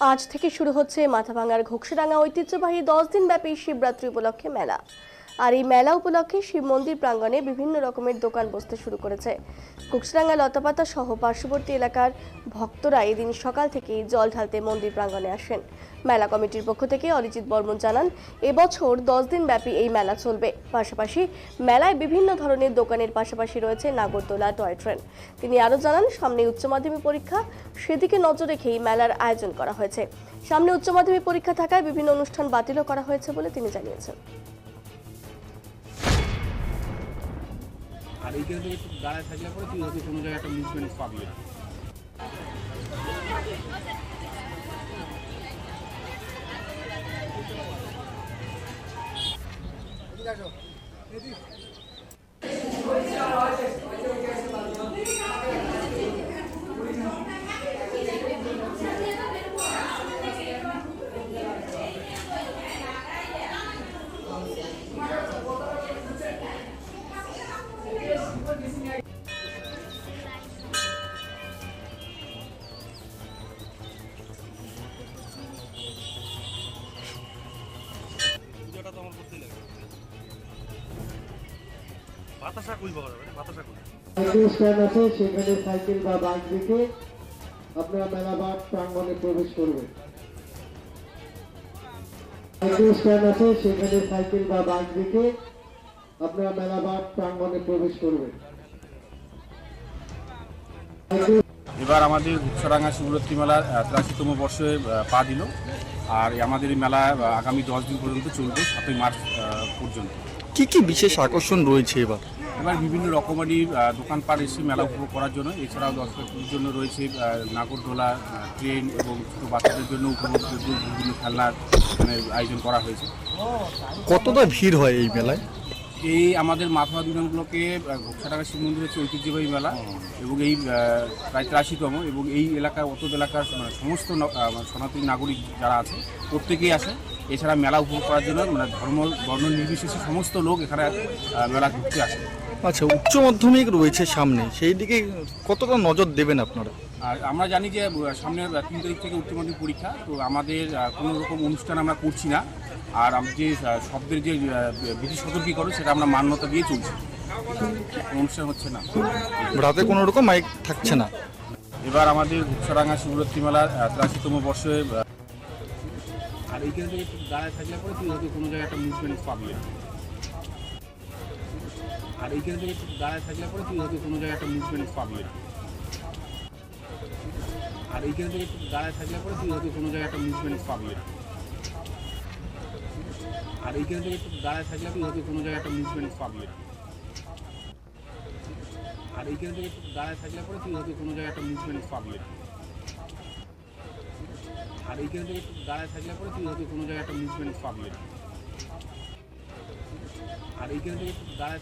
আজ থেকে শুরু হচ্ছে মাথাভাঙার ঘোকসাডাঙ্গা ঐতিহ্যবাহী দশ দিন ব্যাপী শিবরাত্রি উপলক্ষে মেলা। আর এই মেলা উপলক্ষে শিব মন্দির প্রাঙ্গণে বিভিন্ন রকমের দোকান বসতে শুরু করেছে। ঘোকসাডাঙ্গা লতাপাতা সহ পার্শ্ববর্তী এলাকার ভক্তরা এদিন সকাল থেকেই জল ঢালতে মন্দির প্রাঙ্গণে আসেন। মেলা কমিটির পক্ষ থেকে অরিজিৎ বর্মন জানান, এবছর দশ দিন ব্যাপী এই মেলা চলবে। পাশাপাশি মেলায় বিভিন্ন ধরনের দোকানের পাশাপাশি রয়েছে নাগরদোলা টয় ট্রেন। তিনি আরও জানান, সামনে উচ্চ মাধ্যমিক পরীক্ষা, সেদিকে নজর রেখেই মেলার আয়োজন করা হয়েছে। সামনে উচ্চ মাধ্যমিক পরীক্ষা থাকায় বিভিন্ন অনুষ্ঠান বাতিলও করা হয়েছে বলে তিনি জানিয়েছেন। আর এইখানে থেকে দাঁড়ায় থাকলে পরে তুই হয়তো কোনো জায়গায় একটা মুভমেন্ট পাবি না। পুজোটা বাতাসা কই পাওয়া যাবে বাতাসা কই স্ট্যান্ড আছে সেখানে সাইকেল বা বাইক রেখে আপনারা মেলাবাগ প্রাঙ্গণে প্রবেশ করবেন। সাইকেল স্ট্যান্ড আছে সেখানে সাইকেল বা বাইক রেখে আপনারা মেলাবাগ প্রাঙ্গণে প্রবেশ করবেন। এবার আমাদের উৎসরাঙ্গা শিবরাত্রি মেলা তিরাশিতম বর্ষে পা দিল। আর আমাদের এই মেলা আগামী দশ দিন পর্যন্ত চলবে সাতই মার্চ আহ, পর্যন্ত। কি কি বিশেষ আকর্ষণ রয়েছে এবার? এবার বিভিন্ন রকমারি আহ, দোকানপাট এসে মেলা উপভোগ করার জন্য এছাড়াও দর্শকদের জন্য রয়েছে নাগরদোলা ট্রেন এবং ছোটো বাচ্চাদের জন্য উপভোগযোগ্য বিভিন্ন খেলনার মানে আয়োজন করা হয়েছে। কতটা ভিড় হয় এই মেলায়? এই আমাদের মাথা বিমানগুলোকে ঘোষাডাঙ্গা শিব মন্দির হচ্ছে ঐতিহ্যবাহী মেলা এবং এই প্রায় তিরাশিতম এবং এই এলাকার অত এলাকার মানে সমস্ত সনাতনী নাগরিক যারা আছে প্রত্যেকেই আসে। এছাড়া মেলা উপভোগ করার জন্য মানে ধর্ম বর্ণ নির্বিশেষে সমস্ত লোক এখানে মেলা ঘুরতে আসে। আচ্ছা উচ্চ মাধ্যমিক রয়েছে সামনে সেই দিকে কতটা নজর দেবেন আপনারা? আর আমরা জানি যে সামনের তিন তারিখ থেকে উচ্চ মাধ্যমিক পরীক্ষা তো আমাদের কোনো রকম অনুষ্ঠান আমরা করছি না। আর আম- যে শব্দের যে বিধি সতর্কীকরণ সেটা আমরা মান্যতা দিয়ে চলছি। অনুষ্ঠান হচ্ছে না। রাতে কোনো রকম মাইক থাকছে না। এবার আমাদের উৎসরাঙ্গা শিবরাত্রি মেলা তিরাশিতম বর্ষে আর এইখানে থেকে দাঁড়ায় থাকলে পরে তুই হয়তো কোনো জায়গায় একটা মুভমেন্ট পাবি না। আর এইখানে থেকে দাঁড়ায় থাকলে পরে তুই হয়তো কোনো জায়গায় একটা মুভমেন্ট পাবি না। আর এইখানে থেকে দাঁড়ায় থাকলে পরে তুই হয়তো কোনো জায়গায় একটা মুভমেন্ট পাবি না। আর এইখানে থেকে দাঁড়ায় থাকলে তুই হয়তো কোনো জায়গায় একটা মুভমেন্ট পাবি না। আর এইখানে থেকে দাঁড়ায় থাকলে পরে তুই হয়তো কোনো জায়গায় একটা মুভমেন্ট পাবি না। এইখানে থেকে দাঁড়ায় থাকলে পরে তুই হয়তো কোনো জায়গায় একটা মুভমেন্ট পাবি। আর এইখানে থেকে দাঁড়ায়